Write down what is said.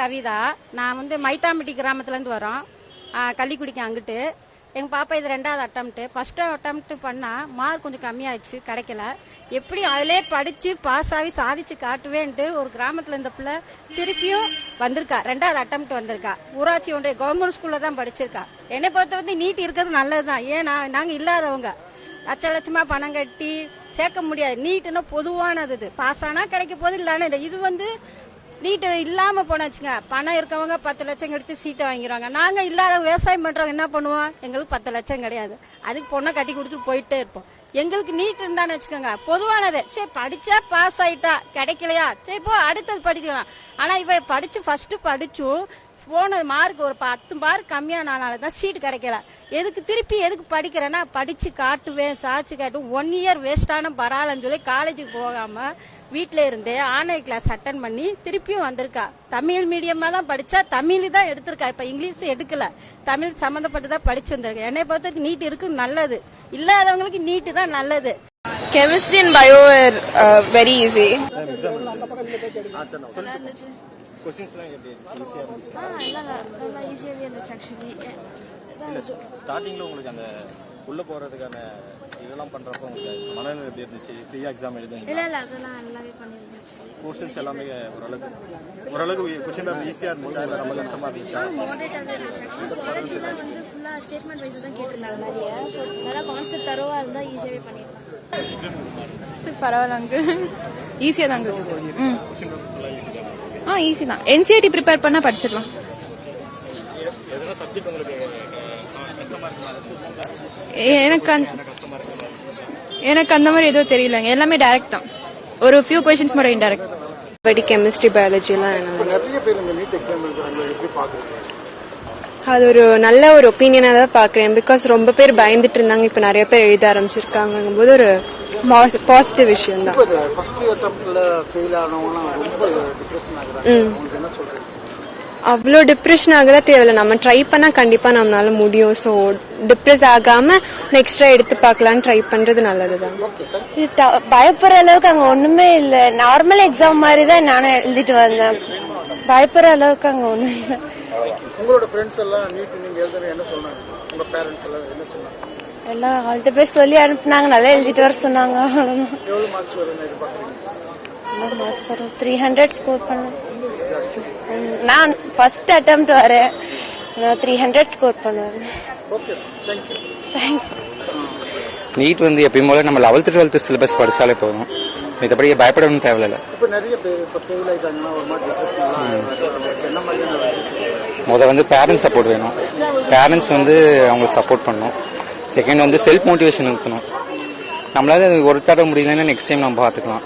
கவிதா. நான் வந்து மைத்தாம்பட்டி கிராமத்துலேருந்து வரோம். கள்ளிக்குடிக்கு அங்கிட்டு. எங்கள் பாப்பா இது ரெண்டாவது அட்டம்ப்ட்டு ஃபர்ஸ்ட் அட்டம்ப்ட் பண்ணால் மார்க் கொஞ்சம் கம்மியாயிடுச்சு கிடைக்கல. எப்படி அதிலே படித்து பாஸ் ஆகி சாதிச்சு காட்டுவேன்ட்டு ஒரு கிராமத்தில் இந்த பிள்ளை திருப்பியும் வந்திருக்கா. ரெண்டாவது அட்டம்ப்ட் வந்திருக்கா. ஊராட்சி ஒன்றிய கவர்மெண்ட் ஸ்கூலில் தான் படிச்சிருக்கா. என்னை பொறுத்த வந்து நீட் இருக்கிறது நல்லது தான் ஏன்னா நாங்கள் இல்லாதவங்க. லட்ச லட்சமாக பணம் கட்டி சேர்க்க முடியாது. நீட்டுன்னா பொதுவானது இது. பாஸ் ஆனால் கிடைக்க போது இல்லைன்னா இல்லை. இது வந்து நீட்டு இல்லாம போனாச்சுங்க பணம் இருக்கவங்க பத்து லட்சம் கிடைச்சு சீட்டை வாங்கிடுவாங்க நாங்க இல்லாத விவசாயம் பண்றவங்க என்ன பண்ணுவோம்? எங்களுக்கு பத்து லட்சம் கிடையாது. அதுக்கு பொண்ணை கட்டி கொடுத்துட்டு போயிட்டே இருப்போம். எங்களுக்கு நீட் இருந்தான்னு வச்சுக்கோங்க. பொதுவானது. சரி படிச்சா பாஸ் ஆயிட்டா கிடைக்கலையா? சரி போ அடுத்தது படிக்கலாம். ஆனா இவ படிச்சு ஃபர்ஸ்ட் படிச்சும் போன மார்க் ஒரு பத்து மார்க் கம்மியானால தான் சீட் கிடைக்கல. எதுக்கு திருப்பி எதுக்கு படிக்கிறேன்னா படிச்சு காட்டுவேன் சாட்சி காட்டுவேன். ஒன் இயர் வேஸ்டான பரவாயில்லன்னு சொல்லி காலேஜுக்கு போகாம வீட்ல இருந்தே ஆன்லைன் கிளாஸ் அட்டன் பண்ணி திருப்பியும் வந்திருக்கா. தமிழ் மீடியமா தான் படிச்சா தமிழ் தான் எடுத்திருக்கா. இப்ப இங்கிலீஷ் எடுக்கல. தமிழ் சம்பந்தப்பட்டு தான் படிச்சு வந்திருக்கா. என்னை பொறுத்தவரைக்கும் நீட் இருக்கு நல்லது. இல்லாதவங்களுக்கு நீட் தான் நல்லது. நல்லா ஈஸியாகவே இருந்துச்சு ஆக்சுவலி இல்லை ஸ்டார்டிங்கில் உங்களுக்கு அந்த உள்ள போகிறதுக்கான இதெல்லாம் பண்ணுறப்போ உங்களுக்கு மனநிலை எப்படி இருந்துச்சு? ஃப்ரீயாக எக்ஸாம் எழுதுங்க இல்லை இல்லை அதெல்லாம் நல்லாவே பண்ணியிருந்துச்சு. கொஸ்டின்ஸ் எல்லாமே ஓரளவுக்கு ஓரளவுக்கு கொஸ்டின் பேப்பர் ஈஸியாக இருந்துச்சா? இல்லை ரொம்ப கஷ்டமாக இருந்துச்சா? சுவாலஜிலாம் வந்து ஃபுல்லாக ஸ்டேட்மெண்ட் வைஸ் தான் கேட்டிருந்தாங்க நிறைய. நல்லா கான்செப்ட் தரோவாக இருந்தால் ஈஸியாகவே பண்ணிடலாம் பரவாயில்லங்க. ஈஸியா தான். ஆ ஈஸி தான். என்சிஆர்டி ப்ரிப்பேர் பண்ணா படிச்சிடலாம். எதனா சப்ஜெக்ட் உங்களுக்கு எனக்கு இருக்குமா எனக்கு அந்த மாதிரி எதுவும் தெரியலங்க. எல்லாமே டைரக்ட் தான். ஒரு ஃபியூ கொஸ்டின்ஸ் மட்டும் இன்டைரக்ட் படி கெமிஸ்ட்ரி பயாலஜிலாம் எப்படி பார்க்குறீங்க அது ஒரு நல்ல ஒரு ஒப்பீனியனா தான் பாக்குறேன் பிகாஸ் ரொம்ப பேர் பயந்துட்டு இருந்தாங்க. இப்ப நிறைய பேர் எழுத ஆரம்பிச்சிருக்காங்க போது ஒரு பாசிட்டிவ் விஷயம் தான் அவ்வளோ டிப்ரெஷன் ஆகலாம் தேவையில்ல. நம்ம ட்ரை பண்ணா கண்டிப்பா நம்மளால முடியும். ஸோ டிப்ரெஸ் ஆகாம நெக்ஸ்டா எடுத்து பார்க்கலாம்னு ட்ரை பண்றது நல்லதுதான். இது ட- பயப்படுற அளவுக்கு அங்க ஒண்ணுமே இல்ல. நார்மல் எக்ஸாம் மாதிரி தான் நானும் எழுதிட்டு வந்தேன். பயப்படுற அளவுக்கு அங்க ஒண்ணும் இல்ல. உங்களோட ஃப்ரெண்ட்ஸ் எல்லாம் நீட் நீங்க எழுதுன என்ன சொன்னாங்க? உங்க பேரண்ட்ஸ் எல்லாம் என்ன சொன்னாங்க? எல்லாம் அவள்கிட்ட போய் சொல்லி அனுப்புனாங்க. நல்லா எழுதிட்டு வர சொன்னாங்க. அவ்வளவுதான். எவ்வளவு மார்க்ஸ் வரும்னு எதிர்பார்க்குறீங்க? மார்க்ஸ் வரும். த்ரீ ஹண்ட்ரட் ஸ்கோர் பண்ணேன். நான் ஃபர்ஸ்ட் அட்டெம்ப்ட் வரேன். நான் த்ரீ ஹண்ட்ரட் ஸ்கோர் பண்ணுவேன். ஓகே தேங்க்யூ நீட் வந்து எப்பயும் போல நம்ம லெவல்த்து டுவெல்த்து சிலபஸ் படிச்சாலே போதும். மித்தபடி பயப்படணும் தேவையில்ல. இப்போ நிறைய பேர் இப்போ ஃபெயில் ஆயிட்டாங்கன்னா ஒரு மாதிரி டிப்ரெஷன் என்ன மாதிரியான முத வந்து பேரண்ட்ஸ் சப்போர்ட் வேணும். பேரண்ட்ஸ் வந்து அவங்களுக்கு சப்போர்ட் பண்ணணும். செகண்ட் வந்து செல்ஃப் மோட்டிவேஷன் இருக்கணும். நம்மளால ஒரு தடவை முடியலன்னா நெக்ஸ்ட் டைம் நம்ம பார்த்துக்கலாம்.